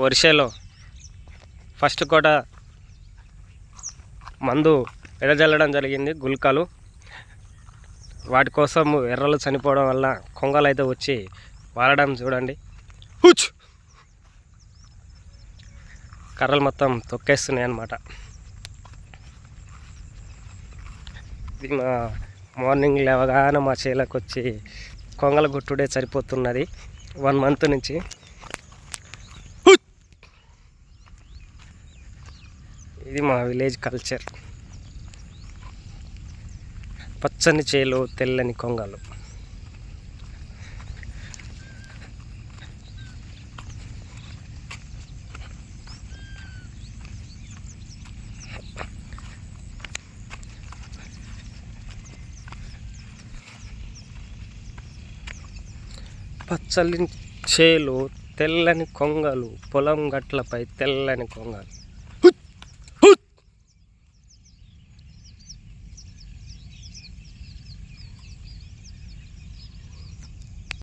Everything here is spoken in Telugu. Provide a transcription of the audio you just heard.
వరిసేలో ఫస్ట్ కోట మందు ఎడజల్లడం జరిగింది గుల్కలు. వాటి కోసం ఎర్రలు చనిపోవడం వల్ల కొంగలు అయితే వచ్చి వాడడం చూడండి. హుచ్! కర్రలు మొత్తం తొక్కేస్తున్నాయి అన్నమాట. ఇది మా మార్నింగ్ లేవగానే మా చేలకు వచ్చి కొంగల గుట్టుడే సరిపోతున్నది. వన్ మంత్ నుంచి. ఇది మా విలేజ్ కల్చర్. పచ్చని చేలు తెల్లని కొంగలు. పచ్చని చేలు తెల్లని కొంగలు పొలం గట్లపై తెల్లని కొంగలు.